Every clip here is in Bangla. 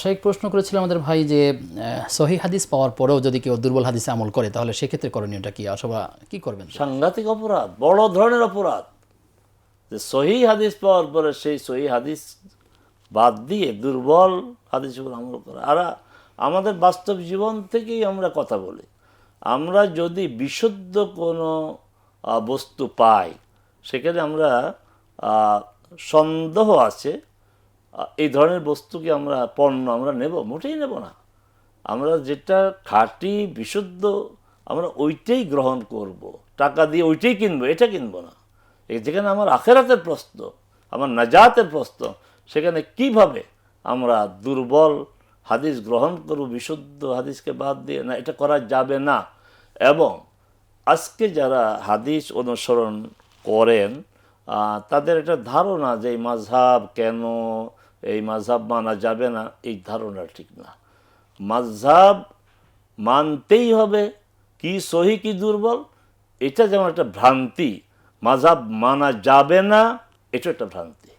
শাইক প্রশ্ন করেছিল আমাদের ভাই যে সহি হাদিস পাওয়ার পরেও যদি কেউ দুর্বল হাদিসে আমল করে, তাহলে সেক্ষেত্রে করণীয়টা কি? অথবা কি করবেন? সাংঘাতিক অপরাধ, বড় ধরনের অপরাধ। যে সহি হাদিস পাওয়ার পরে সেই সহি হাদিস বাদ দিয়ে দুর্বল হাদিস উপর আমল করা। আর আমাদের বাস্তব জীবন থেকেই আমরা কথা বলি। আমরা যদি বিশুদ্ধ কোনো বস্তু পাই, সেখানে আমরা সন্দেহ আছে এই ধরনের বস্তুকে আমরা পণ্য আমরা নেব, মোটেই নেব না। আমরা যেটা খাঁটি, বিশুদ্ধ, আমরা ওইটাই গ্রহণ করব। টাকা দিয়ে ওইটাই কিনবো, এটা কিনবো না। যেখানে আমার আখেরাতের প্রশ্ন, আমার নাজাতের প্রশ্ন, সেখানে কীভাবে আমরা দুর্বল হাদিস গ্রহণ করব, বিশুদ্ধ হাদিসকে বাদ দিয়ে? না, এটা করা যাবে না। এবং আজকে যারা হাদিস অনুসরণ করেন তাদের একটা ধারণা যে এই মাঝহাব কেন এই মাঝহাব মানা যাবে না, এই ধারণা ঠিক না। মাঝহাব মানতেই হবে, কি সহি, কি দুর্বল, এটা যেমন একটা ভ্রান্তি মাঝহাব মানা যাবে না এটা একটা ভ্রান্তি।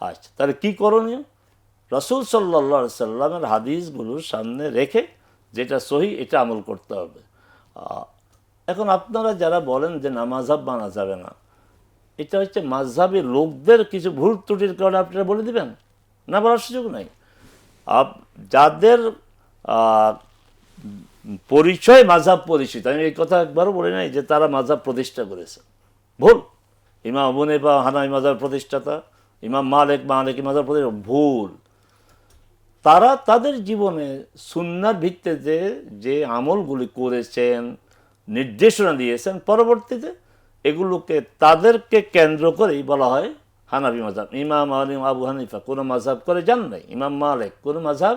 আচ্ছা তাহলে কী করণীয়? রসুল সাল্লা সাল্লামের হাদিসগুলোর সামনে রেখে যেটা সহি, এটা আমল করতে হবে। এখন আপনারা যারা বলেন যে না মাঝহাব মানা যাবে না, এটা হচ্ছে মাঝহাবি লোকদের কিছু ভুল ত্রুটির কারণে আপনারা বলে দিবেন? না বলার সুযোগ নাই। যাদের পরিচয় মাঝহাব পরিচিত, আমি এই কথা একবারও বলি নাই যে তারা মাঝহাব প্রতিষ্ঠা করেছে। ভুল। ইমাম আবু নেবা হানাই মাজার প্রতিষ্ঠাতা, ইমাম মালিক মালিক মাজার প্রতিষ্ঠা ভুল। তারা তাদের জীবনে সুন্নার ভিত্তিতে যে আমলগুলি করেছেন, নির্দেশনা দিয়েছেন, পরবর্তীতে এগুলোকে তাদেরকে কেন্দ্র করেই বলা হয় হানাফি মাঝাব ইমাম আলিম আবু হানিফা কোনো মাঝাব করে যান নাই। ইমাম মালিক কোনো মাঝাব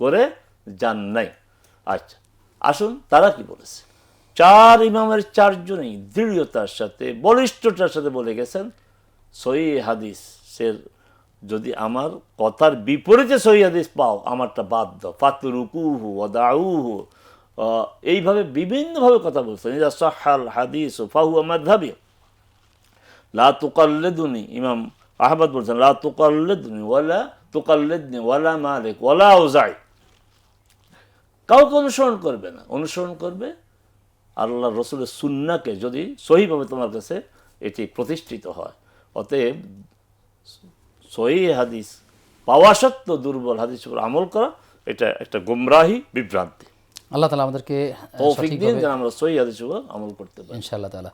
করে যান নাই। আচ্ছা আসুন তারা কি বলেছে? চার ইমামের চারজনেই দৃঢ়তার সাথে, বলিষ্ঠতার সাথে বলে গেছেন, সহি হাদিসের যদি আমার কথার বিপরীতে সহি হাদিস পাও, আমারটা বাদ দাও। ফাতুরুকুহু ওদাউহু এইভাবে বিভিন্নভাবে কথা বলছেন। হাদিস ফাহু আমার ধাবি লা তুকাল্লেদুনি ইমাম আহমদ বলছেন লা তুকাল্লেদুনি ওয়ালা তুকাল্লেদনি ওয়ালা মালিক ওয়ালা ওজাই কাউকে অনুসরণ করবে না। অনুসরণ করবে আল্লাহ রসুলের সুন্নাকে যদি সহিভাবে তোমার কাছে এটি প্রতিষ্ঠিত হয়। অতএব সহি হাদিস পাওয়া সত্ত্বেও দুর্বল হাদিস উপর আমল করা এটা একটা গুমরাহি বিভ্রান্তি। আল্লাহ তালা আমাদেরকে তৌফিক দিন যেন আমরা সহি হাদিস উপর আমল করতে পারি। ইনশাআল্লাহ তালা